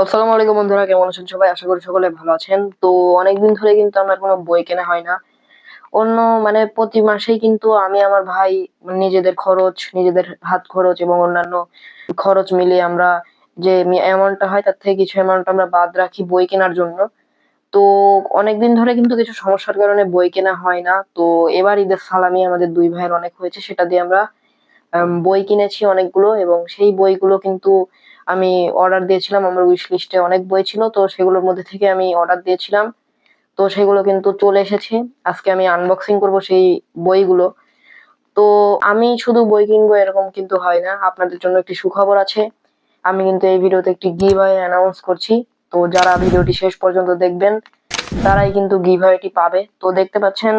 আসসালামু আলাইকুম বন্ধুরা কেমন আছেন সবাই? আশা করি সকলে ভালো আছেন। তো অনেকদিন ধরে কিন্তু আমার কোনো বই কেনা হয় না। অন্য মানে প্রতি মাসেই কিন্তু আমি আমার ভাই নিজেদের খরচ নিজেদের হাত খরচ এবং অন্যান্য খরচ মিলিয়ে আমরা যে অ্যামাউন্টটা হয় তার থেকে কিছু অ্যামাউন্ট আমরা বাদ রাখি বই কেনার জন্য। তো অনেকদিন ধরে কিন্তু কিছু সমস্যার কারণে বই কেনা হয় না। তো এবার ঈদের সালামি আমাদের দুই ভাইয়ের অনেক হয়েছে সেটা দিয়ে আমরা আম, বই কিনেছি অনেকগুলো এবং সেই বইগুলো কিন্তু আমি অর্ডার দিয়েছিলাম, আমার উইশ লিস্টে অনেক বই ছিল, তো সেগুলোর মধ্যে থেকে আমি অর্ডার দিয়েছিলাম। তো সেগুলো কিন্তু চলে এসেছে। আজকে আমি আনবক্সিং করব সেই বইগুলো। তো আমি শুধু বই কিনবো এরকম কিন্তু হয় না। আপনাদের জন্য একটি সুখবর আছে। আমি কিন্তু এই ভিডিওতে একটি গিভ অ্যানাউন্স করছি। তো যারা ভিডিওটি শেষ পর্যন্ত দেখবেন, তারাই কিন্তু গিভ পাবে। তো দেখতে পাচ্ছেন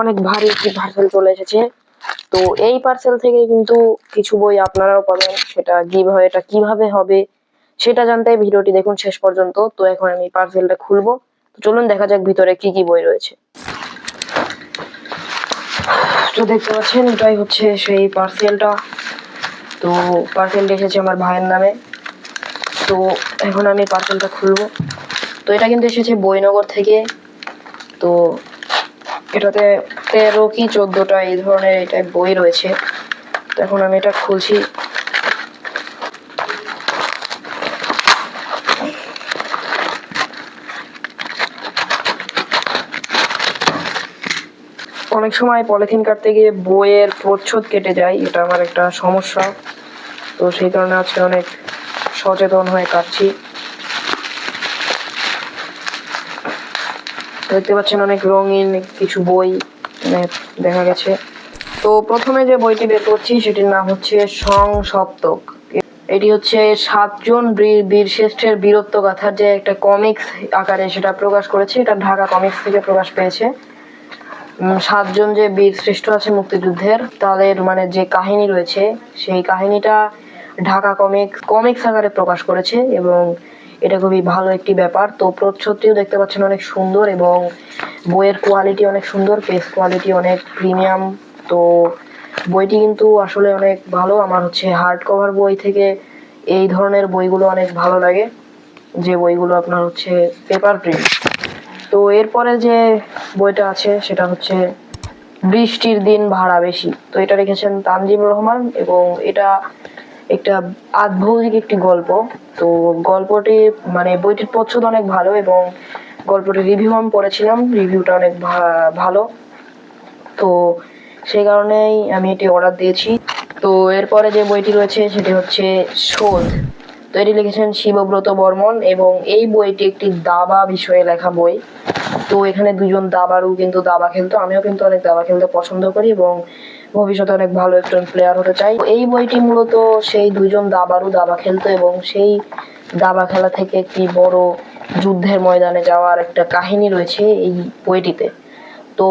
অনেক ভারী একটি পার্সেল চলে এসেছে। তো এই পার্সেল থেকে কিন্তু কিছু বই আপনারাও পাবেন। সেটা গিভ এটা কীভাবে হবে সেটা জানতে ভিডিওটি দেখুন শেষ পর্যন্ত। তো এখন আমি পার্সেলটা খুলবো। তো চলুন দেখা যাক ভিতরে কি কি বই রয়েছে। তো দেখতে পাচ্ছেন, এটাই হচ্ছে সেই পার্সেলটা তো পার্সেলটা এসেছে আমার ভাইয়ের নামে। তো এখন আমি পার্সেলটা খুলবো। তো এটা কিন্তু এসেছে বইনগর থেকে। তো এটাতে তেরো কি চোদ্দটা এই ধরনের এটা বই রয়েছে। এখন আমি এটা খুলছি। অনেক সময় পলিথিন কাটতে গিয়ে বইয়ের প্রচ্ছদ কেটে যায়, এটা আমার একটা সমস্যা। তো সেই কারণে আজকে অনেক সচেতন হয়ে কাটছি। দেখতে পাচ্ছেন অনেক রঙিন কিছু বই মানে দেখা গেছে। তো প্রথমে যে বইটি বের করছি, সেটির নাম হচ্ছে সং সপ্তক এটি হচ্ছে সাতজন বীর শ্রেষ্ঠের বীরত্ব গাথার যে একটা কমিক্স আকারে সেটা প্রকাশ করেছে। এটা ঢাকা কমিক্স থেকে প্রকাশ পেয়েছে। সাতজন যে বীর শ্রেষ্ঠ আছে মুক্তিযুদ্ধের, তাদের মানে যে কাহিনী রয়েছে, সেই কাহিনীটা ঢাকা কমিক্স কমিক্স আকারে প্রকাশ করেছে এবং এটা খুবই ভালো একটি ব্যাপার। তো প্রচ্ছদটিও দেখতে পাচ্ছেন অনেক সুন্দর এবং বইয়ের কোয়ালিটি অনেক সুন্দর পেজ কোয়ালিটি অনেক প্রিমিয়াম তো বইটি কিন্তু আসলে অনেক ভালো। আমার হচ্ছে হার্ড কভার বই থেকে এই ধরনের বইগুলো অনেক ভালো লাগে, যে বইগুলো আপনার হচ্ছে পেপার প্রিন্ট তো এরপরে যে বইটা আছে, সেটা হচ্ছে বৃষ্টির দিন ভাড়া বেশি। তো এটা লিখেছেন তানজিম রহমান এবং এটা একটা আধ্যাত্মিক একটি গল্প। তো গল্পটি মানে বইটির প্রচ্ছদ অনেক ভালো এবং গল্পটির রিভিউ আমি পড়েছিলাম রিভিউটা অনেক ভালো। তো সেই কারণেই আমি এটি অর্ডার দিয়েছি। তো এরপরে যে বইটি রয়েছে সেটি হচ্ছে শোধ। তো এটি লিখেছেন শিবব্রত বর্মন এবং এই বইটি একটি দাবা বিষয়ে লেখা বই। তো এখানে দুজন দাবারু কিন্তু দাবা খেলতো, আমিও কিন্তু অনেক দাবা খেলতে পছন্দ করি এবং ভবিষ্যতে অনেক ভালো একজন প্লেয়ার হতে চাই। এই বইটি মূলত সেই দুজন দাবারু দাবা খেলতো এবং সেই দাবা খেলা থেকে একটি বড় যুদ্ধের ময়দানে যাওয়ার একটা কাহিনী রয়েছে এই বইটিতে। তো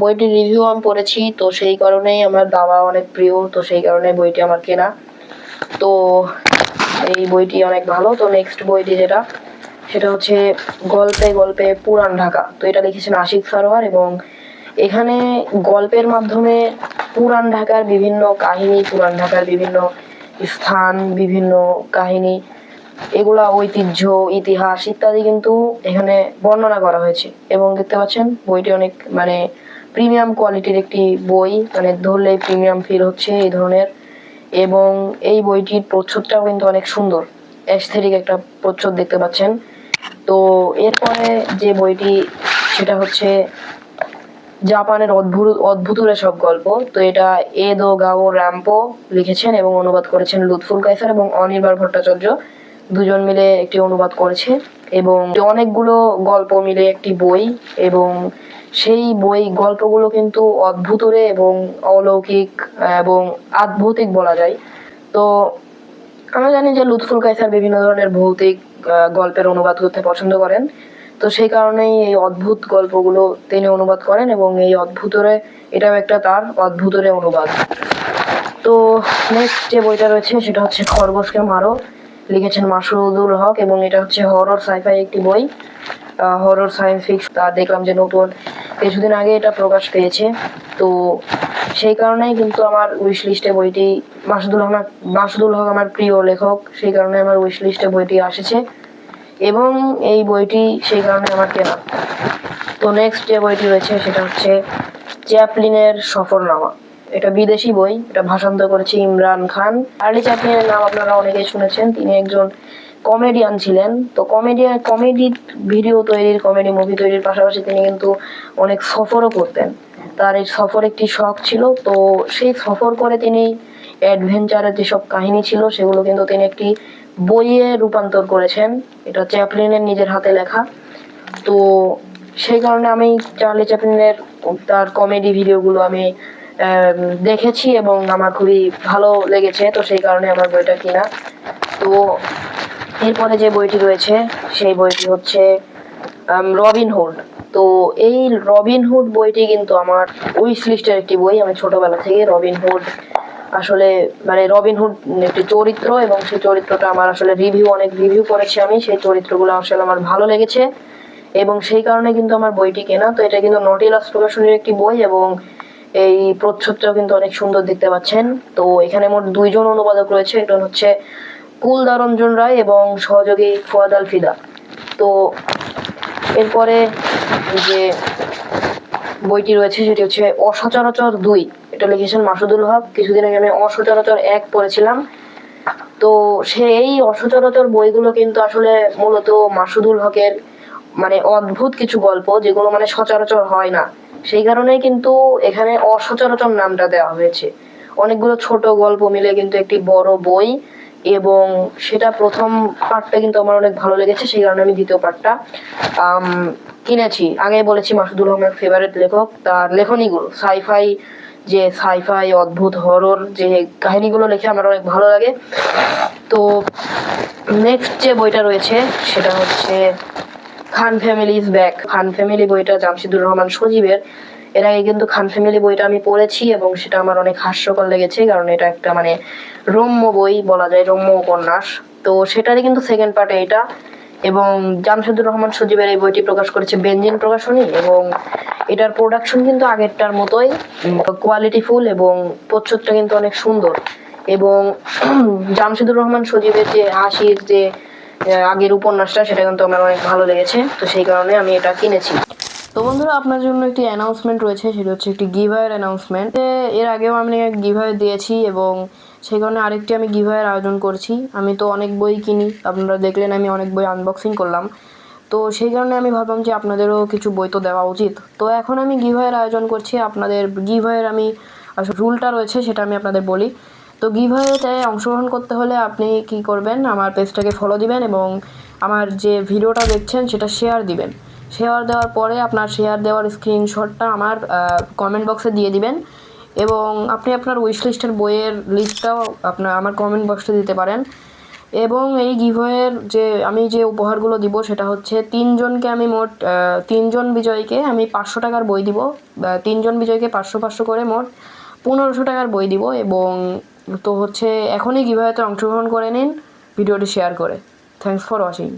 বইটির রিভিউ আমি পড়েছি, তো সেই কারণেই আমার দাবা অনেক প্রিয়, তো সেই কারণে বইটি আমার কেনা। তো এই বইটি অনেক ভালো। তো নেক্সট বইটি যেটা, সেটা হচ্ছে গল্পে গল্পে পুরান ঢাকা। তো এটা লিখেছেন আশিক সারোয়ার এবং এখানে গল্পের মাধ্যমে পুরান ঢাকার বিভিন্ন কাহিনী, পুরান ঢাকার বিভিন্ন স্থান, বিভিন্ন কাহিনী, এগুলা ঐতিহ্য, ইতিহাস ইত্যাদি কিন্তু এখানে বর্ণনা করা হয়েছে। এবং দেখতে পাচ্ছেন, বইটি অনেক মানে প্রিমিয়াম কোয়ালিটির একটি বই মানে ধরলেই প্রিমিয়াম ফিল হচ্ছে এই ধরনের। এবং এই বইটির প্রচ্ছদটাও কিন্তু অনেক সুন্দর। অ্যাস্থেটিক একটা প্রচ্ছদ দেখতে পাচ্ছেন। তো এরপরে যে বইটি, সেটা হচ্ছে জাপানের অদ্ভুত, অদ্ভুতুরে সব গল্প। তো এটা এদো গাও র্যাম্পো লিখেছেন এবং অনুবাদ করেছেন লুৎফুল কাইসার এবং অনির্বাণ ভট্টাচার্য। দুজন মিলে একটি অনুবাদ করেছে এবং অনেকগুলো গল্প মিলে একটি বই এবং সেই বই গল্পগুলো কিন্তু অদ্ভুতরে এবং অলৌকিক এবং আদ্ভৌতিক বলা যায়। তো আমরা জানি যে লুৎফুল কাইসার বিভিন্ন ধরনের ভৌতিক গল্পের অনুবাদ করতে পছন্দ করেন। তো সেই কারণেই এই অদ্ভুত গল্পগুলো তিনি অনুবাদ করেন এবং এই অদ্ভুতরে এটাও একটা তার অদ্ভুতরে অনুবাদ। তো নেক্সট যে বইটা রয়েছে সেটা হচ্ছে খরগোশকে মারো, লিখেছেন মাসুদুল হক এবং এটা হচ্ছে হরর সাইফাই একটি বই। হরর সায়েন্স ফিক্স তা দেখলাম যে নতুন কিছুদিন আগে এটা প্রকাশ পেয়েছে। তো সেই কারণেই কিন্তু আমার উইশ লিস্টে বইটি মাসুদুল হক মাসুদুল হক আমার প্রিয় লেখক, সেই কারণে আমার উইশ লিস্টে বইটি এসেছে এবং এই বইটি সেই কারণে আমার কেনা। তো নেক্সট যে বইটি রয়েছে সেটা হচ্ছে চ্যাপলিনের সফরনামা। এটা বিদেশি বই, এটা ভাষান্তর করেছে ইমরান খান। আর্লি চ্যাপলিনের নাম আপনারা অনেকেই শুনেছেন। তিনি একজন কমেডিয়ান ছিলেন। তো কমেডিয়ান কমেডি ভিডিও তৈরির কমেডি মুভি তৈরির পাশাপাশি তিনি কিন্তু অনেক সফরও করতেন। তার এই সফর একটি শখ ছিল। তো সেই সফর করে তিনি অ্যাডভেঞ্চারের যেসব কাহিনী ছিল, সেগুলো কিন্তু তিনি একটি বইয়ে রূপান্তর করেছেন। এটা চ্যাপলিনের নিজের হাতে লেখা। তো সেই কারণে আমি চার্লি চ্যাপলিনের তার কমেডি ভিডিওগুলো আমি দেখেছি এবং আমার খুবই ভালো লেগেছে। তো সেই কারণে আমার বইটা কিনা। তো এরপরে যে বইটি রয়েছে, সেই বইটি হচ্ছে রবিন হুড। তো এই রবিন হুড বইটি কিন্তু আমার উইশ লিস্টের একটি বই। আমি ছোটবেলা থেকে রবিন হুড আসলে মানে রবিন হুড একটি চরিত্র এবং সেই চরিত্রটা আমার আসলে রিভিউ অনেক রিভিউ করেছি আমি। সেই চরিত্রগুলো আসলে আমার ভালো লেগেছে এবং সেই কারণে কিন্তু আমার বইটি কেনা। তো এটা কিন্তু নটিলাস প্রকাশনীর একটি বই এবং এই প্রচ্ছদটাও কিন্তু অনেক সুন্দর দেখতে পাচ্ছেন। তো এখানে মোট দুইজন অনুবাদক রয়েছে। একজন হচ্ছে কুলদারঞ্জন রায় এবং সহযোগী ফুয়াদ আল ফিদা। তো এরপরে যে বইটি রয়েছে, সেটি হচ্ছে অসচরাচর দুই। এটা লিখেছেন মাসুদুল হক। কিছুদিন আগে আমি অসচরাচর এক পড়েছিলাম। তো সেই অসচরাচর বইগুলো কিন্তু আসলে মূলত মাসুদুল হকের মানে অদ্ভুত কিছু গল্প, যেগুলো মানে সচরাচর হয় না। সেই কারণেই কিন্তু এখানে অসচরাচর নামটা দেওয়া হয়েছে। অনেকগুলো ছোট গল্প মিলে কিন্তু একটি বড় বই এবং সেটা প্রথম পার্টটা কিন্তু আমার অনেক ভালো লেগেছে, সেই কারণে আমি দ্বিতীয় পার্টটা কিনেছি। আগে বলেছি মাসুদুল আমার ফেভারিট লেখক, তার লেখনীগুলো সাইফাই যে সাইফাই অদ্ভুত হরর যে কাহিনীগুলো লেখে আমার অনেক ভালো লাগে। তো নেক্সট যে বইটা রয়েছে, সেটা হচ্ছে Khan family is back. Khan family বইটা জামশিদুর রহমান সজীবের। এর আগে কিন্তু খান ফ্যামিলি বইটা আমি পড়েছি এবং সেটা আমার অনেক হাস্যকর লেগেছে, কারণ এটা একটা মানে রম্য বই বলা যায়, রম্য উপন্যাস। তো সেটারই কিন্তু সেকেন্ড পার্টে এটা। এবং জামশেদুর রহমান সজীবের এই বইটি প্রকাশ করেছে বেঞ্জিন প্রকাশনী এবং এটার প্রোডাকশন কিন্তু আগেরটার মতোই কোয়ালিটিফুল এবং প্রচ্ছদটা কিন্তু অনেক সুন্দর। এবং জামশেদুর রহমান সজীবের যে হাসির যে আগের উপন্যাসটা, সেটা কিন্তু আমার অনেক ভালো লেগেছে। তো সেই কারণে আমি এটা কিনেছি। তো বন্ধুরা, আপনার জন্য একটি অ্যানাউন্সমেন্ট রয়েছে, সেটা হচ্ছে একটি গিভারের অ্যানাউন্সমেন্ট এর আগেও আমি গিভার দিয়েছি এবং সেই কারণে আরেকটি আমি গিভারের আয়োজন করছি। আমি তো অনেক বই কিনি, আপনারা দেখলেন আমি অনেক বই আনবক্সিং করলাম। তো সেই কারণে আমি ভাবলাম যে আপনাদেরও কিছু বই তো দেওয়া উচিত। তো এখন আমি গিভারের আয়োজন করছি, আপনাদের গিভারের আমি আসলে রুলটা রয়েছে, সেটা আমি আপনাদের বলি। তো গিভারেতে অংশগ্রহণ করতে হলে আপনি কি করবেন? আমার পেজটাকে ফলো দিবেন এবং আমার যে ভিডিওটা দেখছেন, সেটা শেয়ার দিবেন। শেয়ার দেওয়ার পরে আপনার শেয়ার দেওয়ার স্ক্রিনশটটা আমার কমেন্ট বক্সে দিয়ে দিবেন। এবং আপনি আপনার উইশ লিস্টের বইয়ের লিস্টটাও আপনার, আমার কমেন্ট বক্সে দিতে পারেন। এবং এই গিভওয়ের যে, আমি যে উপহারগুলো দিব সেটা হচ্ছে তিনজনকে আমি মোট তিনজন বিজয়ীকে আমি পাঁচশো টাকার বই দিব। তিনজন বিজয়ীকে পাঁচশো পাঁচশো করে মোট পনেরোশো টাকার বই দিব। এবং তো হচ্ছে এখনই গিভওয়েতে অংশগ্রহণ করে নিন। ভিডিওটি শেয়ার করে। Thanks for watching